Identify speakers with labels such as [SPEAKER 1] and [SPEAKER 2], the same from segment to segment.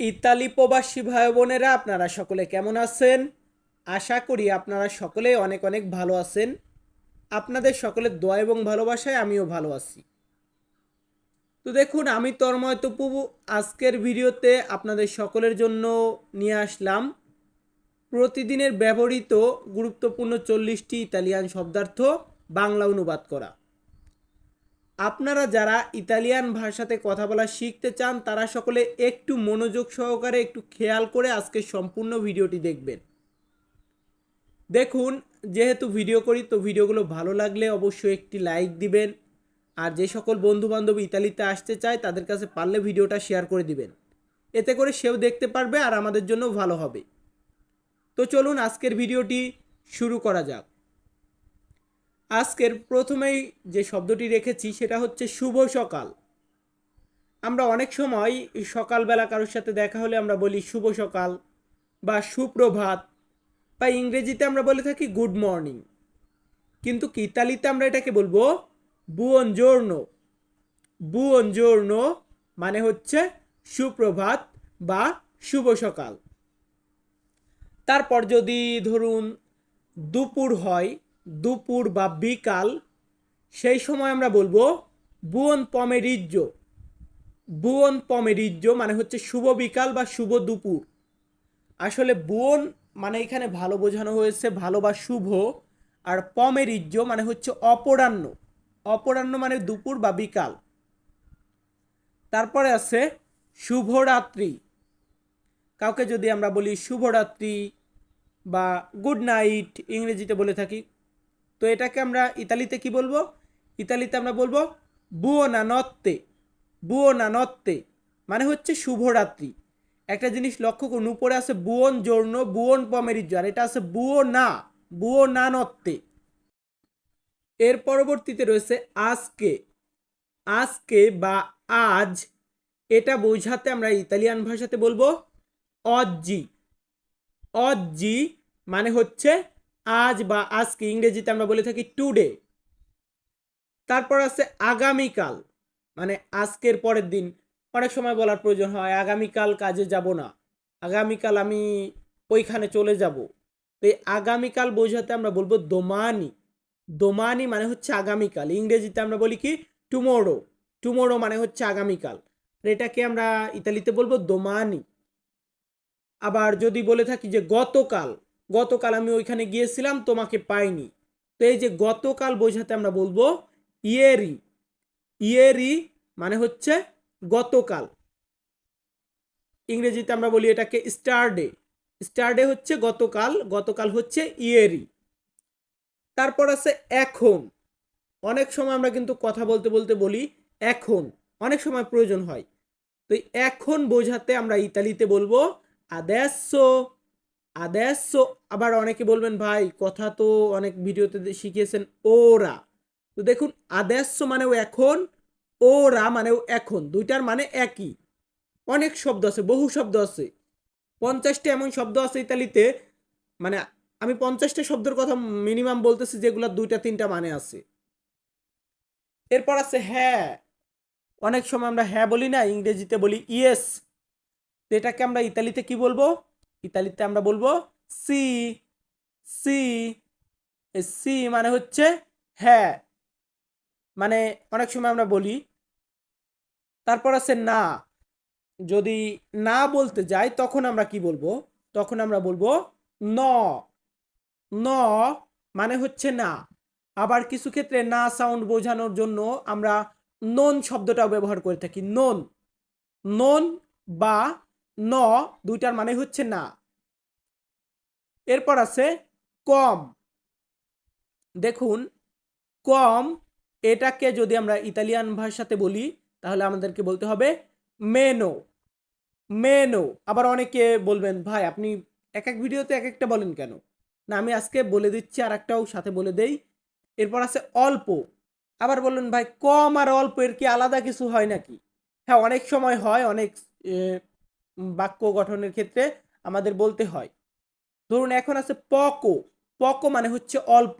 [SPEAKER 1] Italy প্রবাসী ভাই বোনেরা, আপনারা সকলে কেমন আছেন? আশা করি আপনারা সকলেই অনেক অনেক ভালো আছেন। আপনাদের সকলের দোয়া এবং ভালোবাসায় আমিও ভালো আছি। তো দেখুন, আমি তন্ময় তপু। আজকের ভিডিওতে আপনাদের সকলের জন্য নিয়ে আসলাম প্রতিদিনের ব্যবহৃত গুরুত্বপূর্ণ চল্লিশটি ইতালিয়ান শব্দার্থ বাংলা অনুবাদ করা। আপনারা যারা ইতালিয়ান ভাষাতে কথা বলা শিখতে চান, তারা সকলে একটু মনোযোগ সহকারে একটু খেয়াল করে আজকে সম্পূর্ণ ভিডিওটি দেখবেন। দেখুন, যেহেতু ভিডিও করি, তো ভিডিওগুলো ভালো লাগলে অবশ্যই একটি লাইক দিবেন। আর যে সকল বন্ধু বান্ধব ইতালিতে আসতে চায়, তাদের কাছে পারলে ভিডিওটা শেয়ার করে দিবেন। এতে করে সেও দেখতে পারবে আর আমাদের জন্য ভালো হবে। তো চলুন আজকের ভিডিওটি শুরু করা যাক। আজকের প্রথমেই যে শব্দটি রেখেছি সেটা হচ্ছে শুভ সকাল। আমরা অনেক সময় সকালবেলা কারোর সাথে দেখা হলে আমরা বলি শুভ সকাল বা সুপ্রভাত বা ইংরেজিতে আমরা বলে থাকি গুড মর্নিং। কিন্তু কি ইতালিতে আমরা এটাকে বলব? বুয়ন জোর্নো মানে হচ্ছে সুপ্রভাত বা শুভ সকাল। তারপর যদি ধরুন দুপুর হয় দুপুর বা বিকাল, সেই সময় আমরা বলব বুয়ন পমেরিজ্য বুয়ন পমেরিজ্য মানে হচ্ছে শুভ বিকাল বা শুভ দুপুর। আসলে বুয়ন মানে এখানে ভালো বোঝানো হয়েছে ভালো বা শুভ, আর পমেরিজ্য মানে হচ্ছে অপরাহ্ন। অপরাহ্ন মানে দুপুর বা বিকাল। তারপরে আছে শুভরাত্রি। কাউকে যদি আমরা বলি শুভরাত্রি বা গুড নাইট, ইংরেজিতে বলে থাকি তো এটাকে আমরা ইতালিতে কি বলব? ইতালিতে আমরা বলব বুয়োনা নত্তে বুয়োনা নত্তে মানে হচ্ছে শুভরাত্রি। একটা জিনিস লক্ষ্য করুন, উপরে আছে বুয়ন জোর্ণ বুয়ন পমেরিজ্য আর এটা আছে বুয়ো না বুয়ো না নত্তে এর পরবর্তীতে রয়েছে আজকে আজকে বা আজ এটা বোঝাতে আমরা ইতালিয়ান ভাষাতে বলব অজ্জি অজ্জি মানে হচ্ছে আজ বা আজকে ইংরেজিতে আমরা বলে থাকি টুডে তারপর আছে আগামীকাল মানে আজকের পরের দিন। অনেক সময় বলার প্রয়োজন হয়, আগামীকাল কাজে যাব না। আগামীকাল আমি ওইখানে চলে যাব। তো এই আগামীকাল বোঝাতে আমরা বলব দোমানি। দোমানি মানে হচ্ছে আগামীকাল। ইংরেজিতে আমরা বলি কি? টুমোরো টুমোরো মানে হচ্ছে আগামীকাল। এটাকে আমরা ইতালিতে বলব দোমানি। আবার যদি বলে থাকি যে গতকাল গতকাল আমি ওইখানে গিয়েছিলাম, তোমাকে পাইনি। তো এই যে গতকাল বোঝাতে আমরা বলব ইয়েরি। ইয়েরি মানে হচ্ছে গতকাল। ইংরেজিতে আমরা বলি এটাকে স্টারডে স্টারডে হচ্ছে গতকাল গতকাল হচ্ছে ইয়েরি। তারপর আছে এখন। অনেক সময় আমরা কিন্তু কথা বলতে বলতে বলি এখন। অনেক সময় প্রয়োজন হয়। তো এখন বোঝাতে আমরা ইতালিতে বলব আদেসো। আদেসো আবার অনেকে বলবেন, ভাই, কথা তো অনেক ভিডিওতে শিখিয়েছেন, ওরা। তো দেখুন আদেসো মানেও এখন, ওরা মানেও এখন। দুইটার মানে একই। অনেক শব্দ আছে, বহু শব্দ আছে। পঞ্চাশটা এমন শব্দ আছে ইতালিতে মানে আমি পঞ্চাশটা শব্দের কথা মিনিমাম বলতেছি যেগুলো দুইটা, তিনটা মানে আছে। এরপর আছে হ্যাঁ। অনেক সময় আমরা হ্যাঁ বলি না, ইংরেজিতে বলি ইয়েস। এটাকে আমরা ইতালিতে কি বলব? ইতালিতে আমরা বলব সি সি সি মানে হচ্ছে হ্যাঁ। মানে অনেক সময় আমরা বলি। তারপর আছে না। যদি না বলতে যাই, তখন আমরা কি বলব? তখন আমরা বলব ন। ন মানে হচ্ছে না। আবার কিছু ক্ষেত্রে না সাউন্ড বোঝানোর জন্য আমরা নন শব্দটাও ব্যবহার করে থাকি। নন। নন বা ন দুইটার মানে হচ্ছে না। এরপর আছে কম। দেখুন, কম, এটাকে যদি আমরা ইতালিয়ান ভাষাতে বলি, তাহলে আমাদেরকে বলতে হবে মেনো। মেনো। আবার অনেকে বলবেন, ভাই, আপনি এক এক ভিডিওতে এক একটা বলেন কেন? না, আমি আজকে বলে দিচ্ছি আর একটাও সাথে বলে দেই। এরপর আছে অল্প। আবার বললেন ভাই, কম আর অল্প, এর কি আলাদা কিছু হয় নাকি? হ্যাঁ অনেক সময় হয়, অনেক বাক্য গঠনের ক্ষেত্রে আমাদের বলতে হয়। ধরুন এখন আছে পকো। পকো মানে হচ্ছে অল্প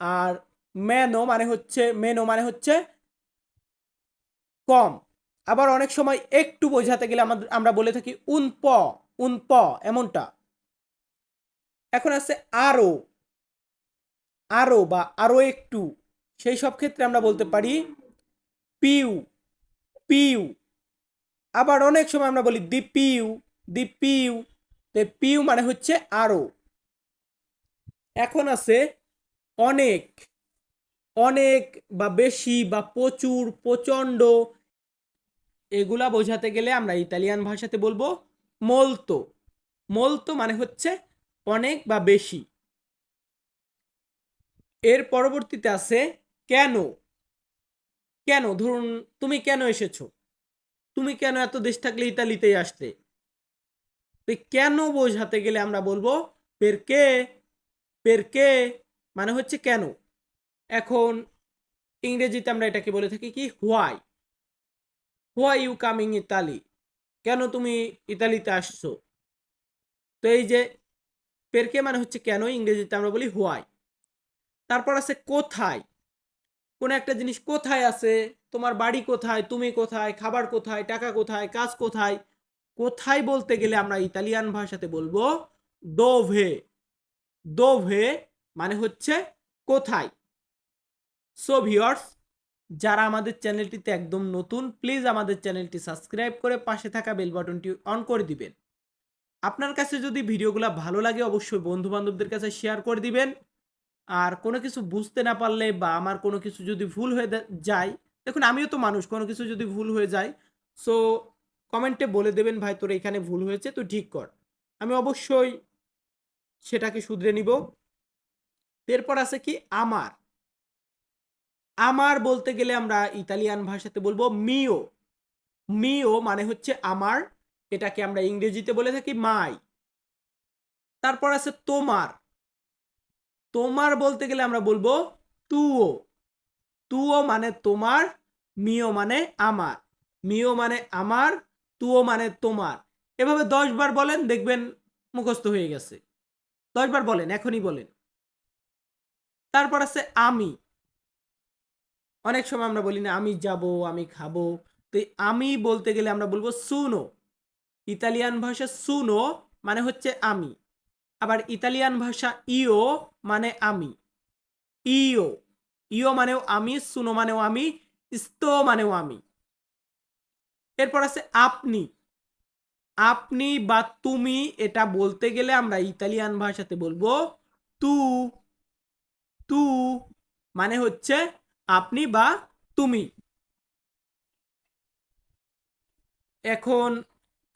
[SPEAKER 1] আর ম্যানো মানে হচ্ছে, মেনো মানে হচ্ছে কম। আবার অনেক সময় একটু বোঝাতে গেলে আমাদের, আমরা বলে থাকি উন প উন প এমনটা। এখন আছে আরও। আরও বা আরও একটু। সেই সব ক্ষেত্রে আমরা বলতে পারি পিউ পিউ। আবার অনেক সময় আমরা বলি দি পিউ দি পিউ তো পিউ মানে হচ্ছে আরও। এখন আছে অনেক অনেক বা বেশি বা প্রচুর, প্রচণ্ড, এগুলা বোঝাতে গেলে আমরা ইতালিয়ান ভাষাতে বলব মোলতো। মোলতো মানে হচ্ছে অনেক বা বেশি। এর পরবর্তীতে আছে কেন? কেন? ধরুন, তুমি কেন এসেছ? তুমি কেন এত দেশ থাকলে ইতালিতেই আসতে? তো কেন বোঝাতে গেলে আমরা বলব পেরকে পেরকে মানে হচ্ছে কেন? এখন ইংরেজিতে আমরা এটাকে বলে থাকি কি? Why. Why you coming Italy? কেন তুমি ইতালিতে আসছো? তো এই যে পেরকে মানে হচ্ছে কেন? ইংরেজিতে আমরা বলি হোয়াই। তারপর আছে কোথায়? কোন একটা জিনিস কোথায় আছে? তোমার বাড়ি কোথায়? তুমি কোথায়? খাবার কোথায়? টাকা কোথায়? কাজ কোথায়? কোথায় বলতে গেলে আমরা ইতালিয়ান ভাষাতে বলব? দোভে। দোভে মানে হচ্ছে কোথায়? সো ভিওর্স যারা আমাদের চ্যানেলটিতে একদম নতুন প্লিজ আমাদের চ্যানেলটি সাবস্ক্রাইব করে পাশে থাকা বেল বাটনটি অন করে দিবেন। আপনার কাছে যদি ভিডিওগুলো ভালো লাগে, অবশ্যই বন্ধু বান্ধবদের কাছে শেয়ার করে দিবেন। আর কোনো কিছু বুঝতে না পারলে বা আমার কোনো কিছু যদি ভুল হয়ে যায়, দেখুন আমিও তো মানুষ, কোনো কিছু যদি ভুল হয়ে যায় সো কমেন্টে বলে দেবেন, ভাই, তোর এখানে ভুল হয়েছে, তুই ঠিক কর। আমি অবশ্যই সেটাকে শুধরে নিব। এরপর আছে কি, আমার। আমার বলতে গেলে আমরা ইতালিয়ান ভাষাতে বলব মিও মিও মানে হচ্ছে আমার, এটাকে আমরা ইংরেজিতে বলে থাকি মাই তারপর আছে, তোমার। তোমার বলতে গেলে আমরা বলব, তুও। তুও মানে তোমার মিও মানে আমার। মিও মানে আমার তুও মানে তোমার। এভাবে দশ বার বলেন, দেখবেন মুখস্থ হয়ে গেছে। দশ বার বলেন, এখনই বলেন। তারপর আছে আমি। অনেক সময় আমরা বলি না, আমি যাব, আমি খাব। তো আমি বলতে গেলে আমরা বলব সুনো। ইতালিয়ান ভাষা সুনো মানে হচ্ছে আমি। আবার ইতালিয়ান ভাষা ইও মানে আমি। ইও ইও মানেও আমি, সুনো মানেও আমি स्तो মানেও আমি। এরপর আছে আপনি। আপনি বা তুমি এটা বলতে গেলে আমরা ইতালিয়ান ভাষাতে বলব তু। তু মানে হচ্ছে আপনি বা তুমি। এখন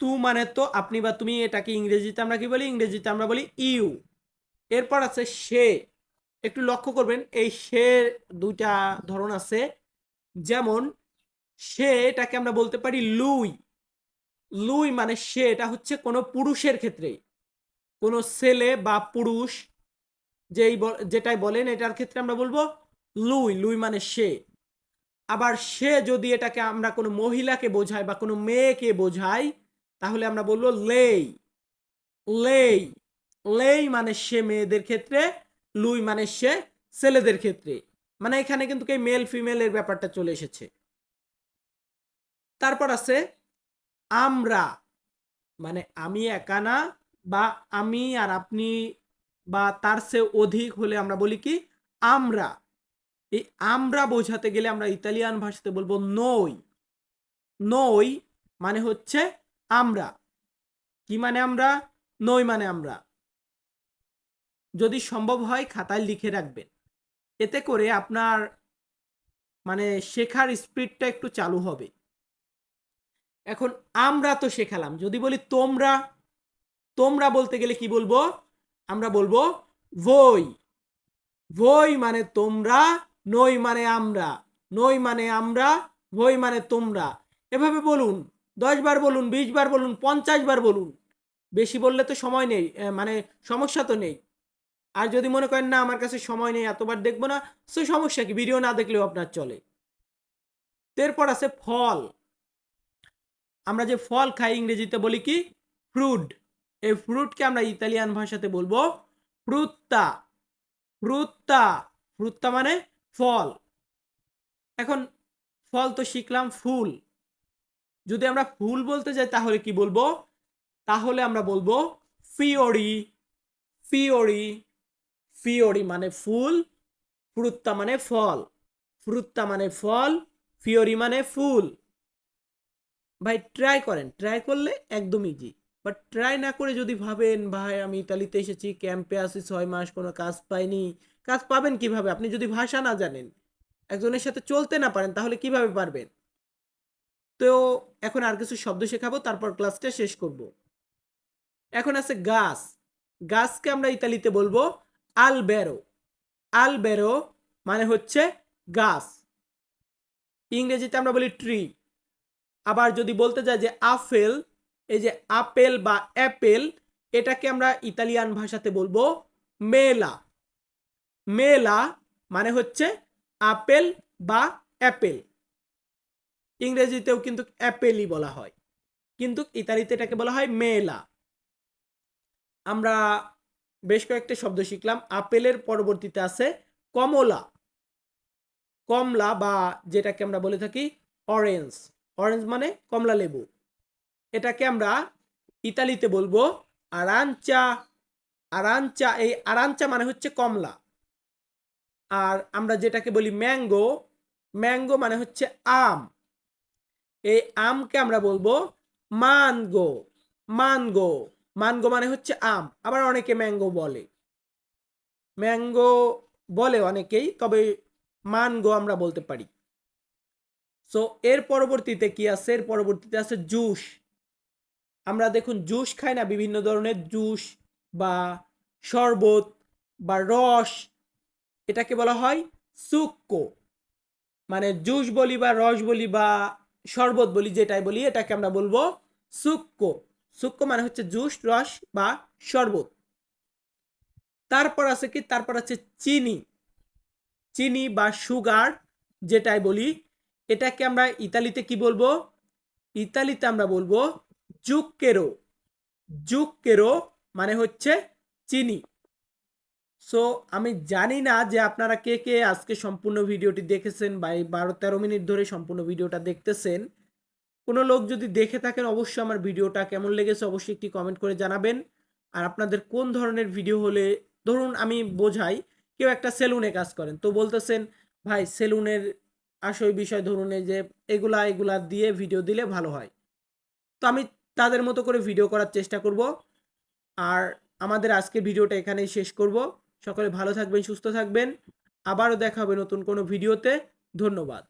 [SPEAKER 1] তু মানে তো আপনি বা তুমি, এটাকে ইংরেজিতে আমরা কি বলি? ইংরেজিতে আমরা বলি ইউ। এরপর আছে সে। একটু লক্ষ্য করবেন, এই সে দুইটা ধরন আছে। যেমন সে এটাকে আমরা বলতে পারি লুই। লুই মানে সে, এটা হচ্ছে কোনো পুরুষের ক্ষেত্রে। কোনো ছেলে বা পুরুষ, যেই যেটাই বলেন, এটার ক্ষেত্রে আমরা বলব লুই। লুই মানে সে। আবার সে যদি এটাকে আমরা কোনো মহিলাকে বোঝাই বা কোনো মেয়েকে বোঝাই, তাহলে আমরা বলব লেই। লেই। লেই মানে সে মেয়েদের ক্ষেত্রে, লুই মানে সে ছেলেদের ক্ষেত্রে। মানে এখানে কিন্তু মেল ফিমেলের ব্যাপারটা চলে এসেছে। তারপর আছে আমরা মানে আমি একা না বা আমি আর আপনি বা তার চেয়ে অধিক হলে আমরা বলি কি আমরা। এই আমরা বোঝাতে গেলে আমরা ইতালিয়ান ভাষাতে বলব নই নই মানে হচ্ছে আমরা। কি মানে আমরা? নই মানে আমরা। যদি সম্ভব হয় খাতায় লিখে রাখবেন। এতে করে আপনার মানে শেখার স্পিডটা একটু চালু হবে। এখন আমরা তো শেখালাম। যদি বলি তোমরা তোমরা বলতে গেলে কি বলব? আমরা বলব ভই ভই মানে তোমরা নই মানে আমরা। নই মানে আমরা ভই মানে তোমরা। এভাবে বলুন, দশ বার বলুন, বিশ বার বলুন, পঞ্চাশ বার বলুন। বেশি বললে তো সময় নেই মানে সমস্যা তো নেই। আর যদি মনে করেন, না, আমার কাছে সময় নেই, এতবার দেখব না, সে সমস্যা কি? ভিডিও না দেখলেও আপনার চলে। এরপর আছে ফল। আমরা যে ফল খাই ইংরেজিতে বলি কি? ফ্রুট। এই ফ্রুটকে আমরা ইতালিয়ান ভাষাতে বলব ফ্রুত্তা। ফ্রুত্তা। ফ্রুত্তা মানে ফল। এখন ফল তো শিখলাম ফুল। যদি আমরা ফুল বলতে যাই তাহলে কি বলব? তাহলে আমরা বলব ফিওরি। ফিওরি। ফিওরি মানে ফুল, ফ্রুত্তা মানে ফল। ফ্রুত্তা মানে ফল, ফিওরি মানে ফুল। ভাই ট্রাই করেন। ট্রাই করলে একদম ইজি বাট ট্রাই না করে যদি ভাবেন, ভাই, আমি ইতালিতে এসেছি ক্যাম্পে আসি ছয় মাস, কোনো কাজ পাইনি। কাজ পাবেন কীভাবে? আপনি যদি ভাষা না জানেন, একজনের সাথে চলতে না পারেন, তাহলে কীভাবে পারবেন? তো এখন আর কিছু শব্দ শেখাবো, তারপর ক্লাসটা শেষ করব। এখন আছে গাছ। গাছকে আমরা ইতালিতে বলব আলবেরো আলবেরো মানে হচ্ছে গাছ। ইংরেজিতে আমরা বলি ট্রি আবার যদি বলতে যাই যে আপেল, এই যে আপেল বা অ্যাপেল, এটাকে আমরা ইতালিয়ান ভাষাতে বলব মেলা। মেলা মানে হচ্ছে আপেল বা অ্যাপেল। ইংরেজিতেও কিন্তু অ্যাপেলই বলা হয়। কিন্তু ইতালিতে এটাকে বলা হয় মেলা। আমরা বেশ কয়েকটা শব্দ শিখলাম। আপেলের পরবর্তীতে আছে কমলা। কমলা বা যেটাকে আমরা বলে থাকি অরেঞ্জ। অরেঞ্জ মানে কমলা লেবু। এটাকে আমরা ইতালিতে বলব আরাঞ্চা। আরাঞ্চা, এই আরাঞ্চা মানে হচ্ছে কমলা। আর আমরা যেটাকে বলি ম্যাঙ্গো ম্যাঙ্গো মানে হচ্ছে আম। এই আমকে আমরা বলব মানগো মানগো। মানগো মানে হচ্ছে আম। আবার অনেকে ম্যাঙ্গো বলে। ম্যাঙ্গো বলে অনেকেই, তবে মানগো আমরা বলতে পারি। সো এর পরবর্তীতে কি আছে? এর পরবর্তীতে আছে জুস। আমরা দেখুন, জুস খাই না বিভিন্ন ধরনের জুস বা শরবত বা রস, এটাকে বলা হয় সুক্কো। মানে জুস বলি বা রস বলি বা শরবত বলি যেটাই বলি, এটাকে আমরা বলব সুক্কো। সুক্কো মানে হচ্ছে জুস, রস বা শরবত। তারপর আছে কি? তারপর আছে চিনি। চিনি বা সুগার যেটাই বলি এটাকে আমরা ইতালিতে কি বলব? ইতালিতে আমরা বলব জুক্কেরো জুক্কেরো মানে হচ্ছে চিনি। সো আমি জানি না যে আপনারা কে কে আজকে সম্পূর্ণ ভিডিওটি দেখেছেন বা এই বারো তেরো মিনিট ধরে সম্পূর্ণ ভিডিওটা দেখতেছেন। কোনো লোক যদি দেখে থাকেন, অবশ্যই আমার ভিডিওটা কেমন লেগেছে অবশ্যই একটি কমেন্ট করে জানাবেন। আর আপনাদের কোন ধরনের ভিডিও হলে, ধরুন আমি বোঝাই, কেউ একটা সেলুনে কাজ করেন, তো বলতেছেন, ভাই, সেলুনের আসল বিষয় ধরুন এই যে এগুলা এগুলা দিয়ে ভিডিও দিলে ভালো হয়। তো আমি তাদের মতো করে ভিডিও করার চেষ্টা করব। আর আমাদের আজকের ভিডিওটা এখানেই শেষ করব। সকলে ভালো থাকবেন, সুস্থ থাকবেন। আবারও দেখা হবে নতুন কোনো ভিডিওতে ধন্যবাদ।